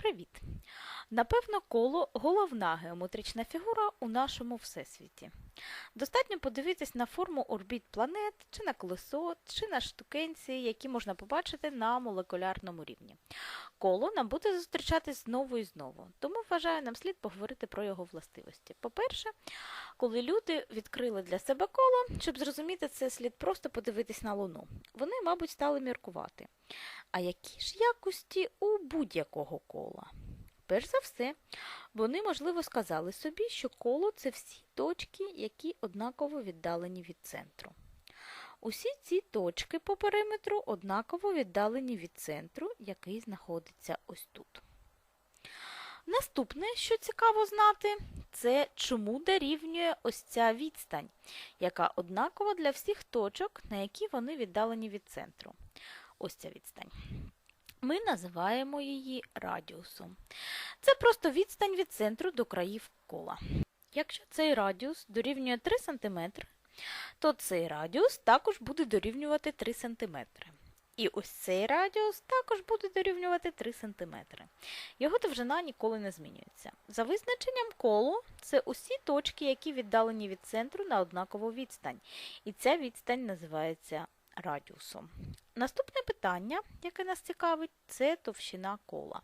Привіт! Напевно, коло головна геометрична фігура у нашому всесвіті. Достатньо подивитись на форму орбіт планет, чи на колесо, чи на штукенці, які можна побачити на молекулярному рівні. Коло нам буде зустрічатись знову і знову, тому вважаю, нам слід поговорити про його властивості. По-перше, коли люди відкрили для себе коло, щоб зрозуміти це, слід просто подивитись на Луну. Вони, мабуть, стали міркувати. А які ж якості у будь-якого кола? Перш за все, вони, можливо, сказали собі, що коло це всі точки, які однаково віддалені від центру. Усі ці точки по периметру однаково віддалені від центру, який знаходиться ось тут. Наступне, що цікаво знати, це чому дорівнює ось ця відстань, яка однакова для всіх точок, на які вони віддалені від центру. Ось ця відстань. Ми називаємо її радіусом. Це просто відстань від центру до країв кола. Якщо цей радіус дорівнює 3 см, то цей радіус також буде дорівнювати 3 см. І ось цей радіус також буде дорівнювати 3 см. Його довжина ніколи не змінюється. За визначенням колу, це усі точки, які віддалені від центру на однакову відстань. І ця відстань називається радіусом. Наступне питання, яке нас цікавить, це товщина кола.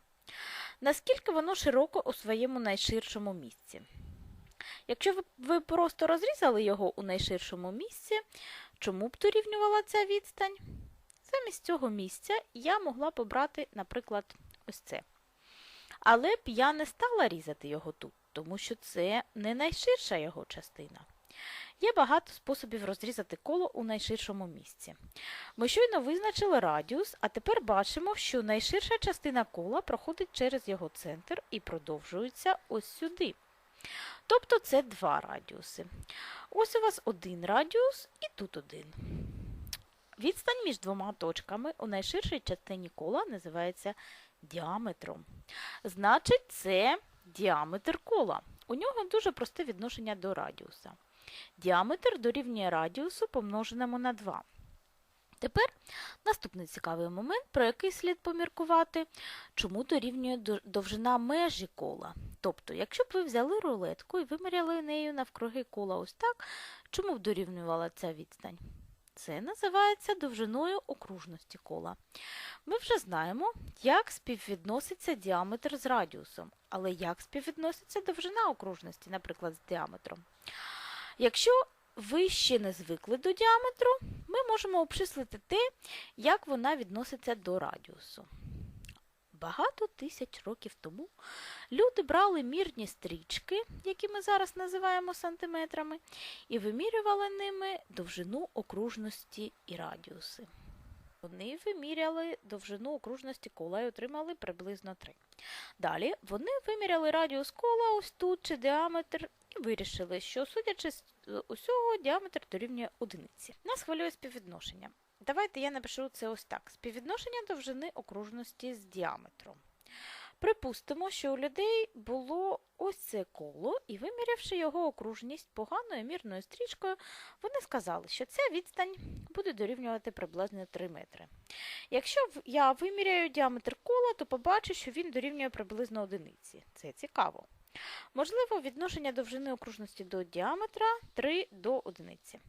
Наскільки воно широко у своєму найширшому місці? Якщо ви, просто розрізали його у найширшому місці, чому б дорівнювала ця відстань? Замість цього місця я могла побрати, наприклад, ось це. Але б я не стала різати його тут, тому що це не найширша його частина. Є багато способів розрізати коло у найширшому місці. Ми щойно визначили радіус, а тепер бачимо, що найширша частина кола проходить через його центр і продовжується ось сюди. Тобто це два радіуси. Ось у вас один радіус і тут один. Відстань між двома точками у найширшій частині кола називається діаметром. Значить, це діаметр кола. У нього дуже просте відношення до радіуса. Діаметр дорівнює радіусу помноженому на 2. Тепер наступний цікавий момент, про який слід поміркувати, чому дорівнює довжина межі кола. Тобто, якщо б ви взяли рулетку і виміряли нею навкруги кола ось так, чому б дорівнювала ця відстань? Це називається довжиною окружності кола. Ми вже знаємо, як співвідноситься діаметр з радіусом, але як співвідноситься довжина окружності, наприклад, з діаметром. Якщо ви ще не звикли до діаметру, ми можемо обчислити те, як вона відноситься до радіусу. Багато тисяч років тому люди брали мірні стрічки, які ми зараз називаємо сантиметрами, і вимірювали ними довжину окружності і радіуси. Вони виміряли довжину окружності кола і отримали приблизно 3. Далі вони виміряли радіус кола ось тут чи діаметр і вирішили, що, судячи з усього, діаметр дорівнює одиниці. Нас хвилює співвідношення. Давайте я напишу це ось так: співвідношення довжини окружності з діаметром. Припустимо, що у людей було ось це коло, і вимірявши його окружність поганою мірною стрічкою, вони сказали, що ця відстань буде дорівнювати приблизно 3 метри. Якщо я виміряю діаметр кола, то побачу, що він дорівнює приблизно одиниці. Це цікаво. Можливо, відношення довжини окружності до діаметра 3 до одиниці.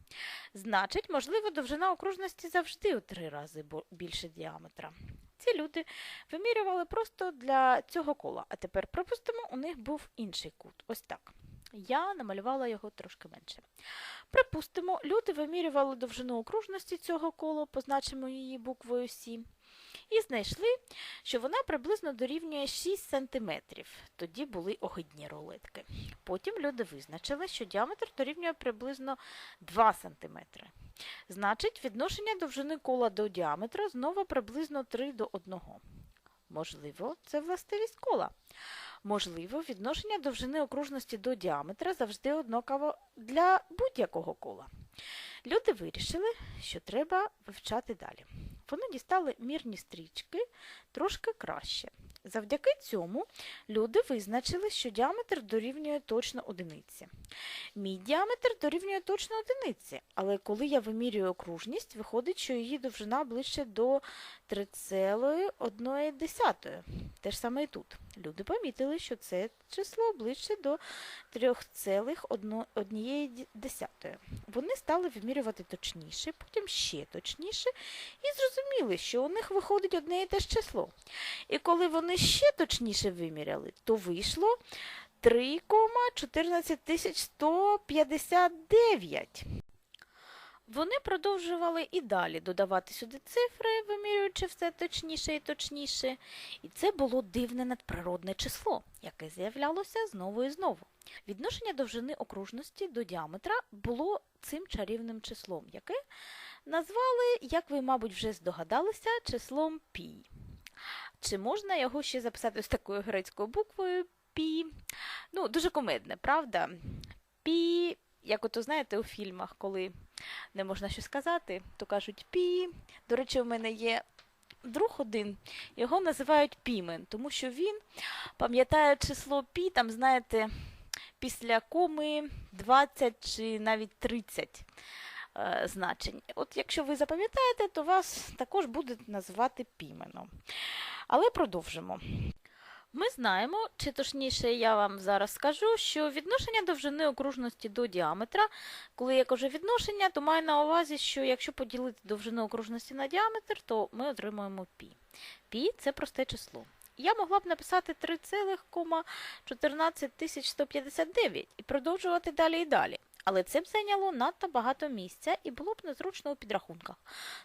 Значить, можливо, довжина окружності завжди у 3 рази більше діаметра. Ці люди вимірювали просто для цього кола, а тепер, припустимо, у них був інший кут. Ось так. Я намалювала його трошки менше. Припустимо, люди вимірювали довжину окружності цього кола, позначимо її буквою Сі, і знайшли, що вона приблизно дорівнює 6 см. Тоді були огидні рулетки. Потім люди визначили, що діаметр дорівнює приблизно 2 см. Значить, відношення довжини кола до діаметра знову приблизно 3 до 1. Можливо, це властивість кола. Можливо, відношення довжини окружності до діаметра завжди однаково для будь-якого кола. Люди вирішили, що треба вивчати далі. Вони дістали мірні стрічки трошки краще. Завдяки цьому люди визначили, що діаметр дорівнює точно одиниці. Мій діаметр дорівнює точно одиниці, але коли я вимірюю окружність, виходить, що її довжина ближче до 3,1. Те ж саме і тут. Люди помітили, що це число ближче до 3,1. Вони стали вимірювати точніше, потім ще точніше, і зрозуміли, що у них виходить одне і те ж число. І коли вони ще точніше виміряли, то вийшло 3,14159. Вони продовжували і далі додавати сюди цифри, вимірюючи все точніше і точніше. І це було дивне надприродне число, яке з'являлося знову і знову. Відношення довжини окружності до діаметра було цим чарівним числом, яке назвали, як ви, мабуть, вже здогадалися, числом пі. Чи можна його ще записати з такою грецькою буквою пі? Ну, дуже комедне, правда? Пі, як ото знаєте у фільмах, коли не можна щось сказати, то кажуть пі. До речі, у мене є друг один, його називають пімен, тому що він пам'ятає число пі, там, знаєте, після коми 20 чи навіть 30 е, значень. От якщо ви запам'ятаєте, то вас також будуть називати піменом. Але продовжимо. Ми знаємо, чи точніше я вам зараз скажу, що відношення довжини окружності до діаметра, коли я кажу відношення, то маю на увазі, що якщо поділити довжину окружності на діаметр, то ми отримуємо пі. Пі це просте число. Я могла б написати 3,14159 і продовжувати далі і далі. Але це б зайняло надто багато місця і було б незручно у підрахунках.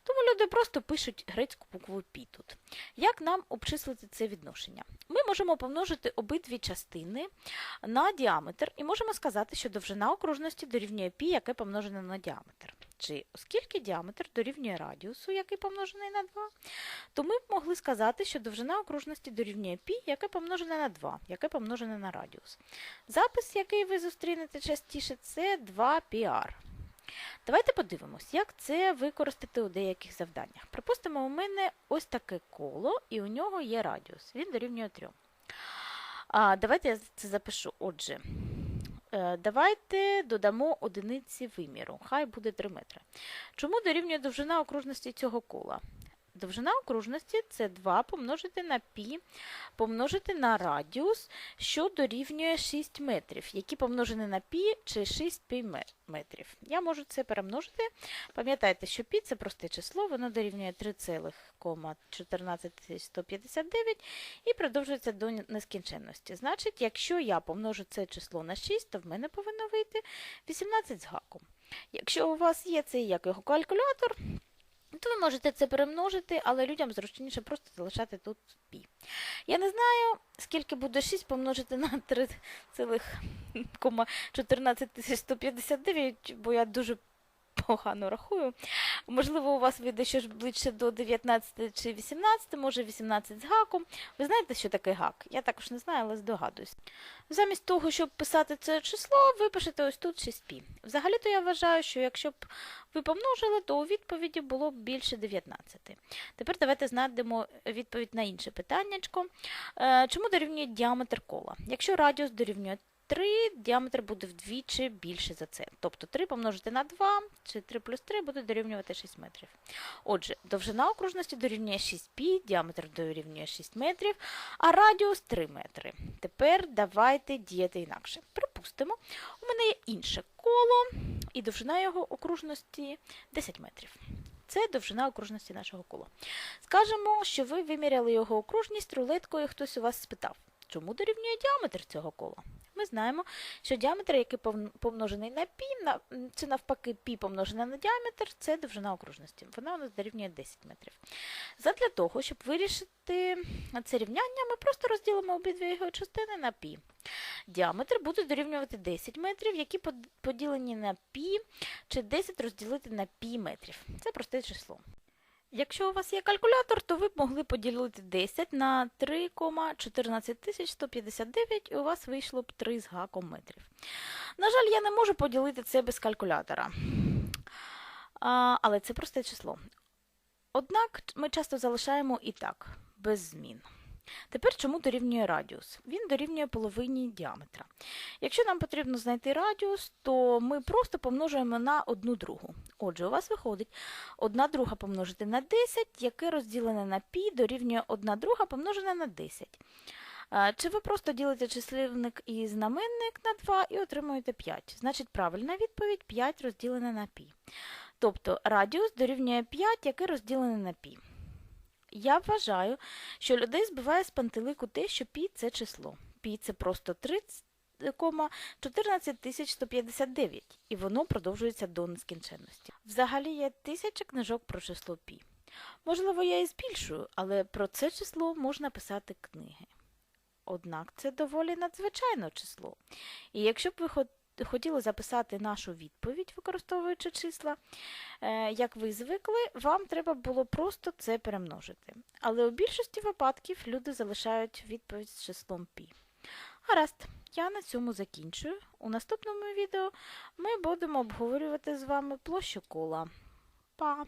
Тому люди просто пишуть грецьку букву пі тут. Як нам обчислити це відношення? Ми можемо помножити обидві частини на діаметр і можемо сказати, що довжина окружності дорівнює пі, яке помножене на діаметр. Чи оскільки діаметр дорівнює радіусу, який помножений на 2, то ми б могли сказати, що довжина окружності дорівнює пі, яке помножене на 2, яке помножене на радіус. Запис, який ви зустрінете частіше, це 2πr. Давайте подивимось, як це використати у деяких завданнях. Припустимо, у мене ось таке коло, і у нього є радіус. Він дорівнює 3. А, Давайте я це запишу. Отже, давайте додамо одиниці виміру. Хай буде 3 метри. Чому дорівнює довжина окружності цього кола? Довжина окружності це 2 помножити на пі, помножити на радіус, що дорівнює 6 метрів, які помножені на пі чи 6 пі метрів. Я можу це перемножити. Пам'ятайте, що пі це просте число, воно дорівнює 3,14159 і продовжується до нескінченності. Значить, якщо я помножу це число на 6, то в мене повинно вийти 18 з гаком. Якщо у вас є цей як його калькулятор, то ви можете це перемножити, але людям зручніше просто залишати тут пі. Я не знаю, скільки буде 6 помножити на 3,14159, бо я дуже погано рахую. Можливо, у вас вийде щось ближче до 19 чи 18, може 18 з гаком. Ви знаєте, що таке гак? Я також не знаю, але здогадуюсь. Замість того, щоб писати це число, ви пишете ось тут 6π. Взагалі-то я вважаю, що якщо б ви помножили, то у відповіді було б більше 19. Тепер давайте знайдемо відповідь на інше питаннячко. Е, Чому дорівнює діаметр кола? Якщо радіус дорівнює 3, діаметр буде вдвічі більше за це. Тобто 3 помножити на 2, чи 3 плюс 3 буде дорівнювати 6 метрів. Отже, довжина окружності дорівнює 6π, діаметр дорівнює 6 метрів, а радіус 3 метри. Тепер давайте діяти інакше. Припустимо, у мене є інше коло, і довжина його окружності 10 метрів. Це довжина окружності нашого кола. Скажемо, що ви виміряли його окружність рулеткою, хтось у вас спитав, чому дорівнює діаметр цього кола? Ми знаємо, що діаметр, який помножений на пі, чи навпаки пі помножене на діаметр, це довжина окружності. Вона у нас дорівнює 10 метрів. Задля того, щоб вирішити це рівняння, ми просто розділимо обидві його частини на пі. Діаметр буде дорівнювати 10 метрів, які поділені на пі, чи 10 розділити на пі метрів. Це просте число. Якщо у вас є калькулятор, то ви б могли поділити 10 на 3,14159 і у вас вийшло б 3 з гаком метрів. На жаль, я не можу поділити це без калькулятора. А, але це просте число. Однак ми часто залишаємо і так, без змін. Тепер чому дорівнює радіус? Він дорівнює половині діаметра. Якщо нам потрібно знайти радіус, то ми просто помножуємо на одну другу. Отже, у вас виходить 1 друга помножити на 10, яке розділене на пі дорівнює 1 друга помножене на 10. Чи ви просто ділите числівник і знаменник на 2 і отримуєте 5? Значить, правильна відповідь 5 розділене на пі. Тобто радіус дорівнює 5, яке розділене на пі. Я вважаю, що людей збиває з пантелику те, що пі це число. Пі це просто 3,14159, і воно продовжується до нескінченності. Взагалі є тисяча книжок про число пі. Можливо, я і збільшую, але про це число можна писати книги. Однак це доволі надзвичайне число. І якщо б ви хот- хотіли записати нашу відповідь, використовуючи числа, е, як ви звикли, вам треба було просто це перемножити. Але у більшості випадків люди залишають відповідь з числом π. Гаразд, я на цьому закінчую. У наступному відео ми будемо обговорювати з вами площу кола. Па!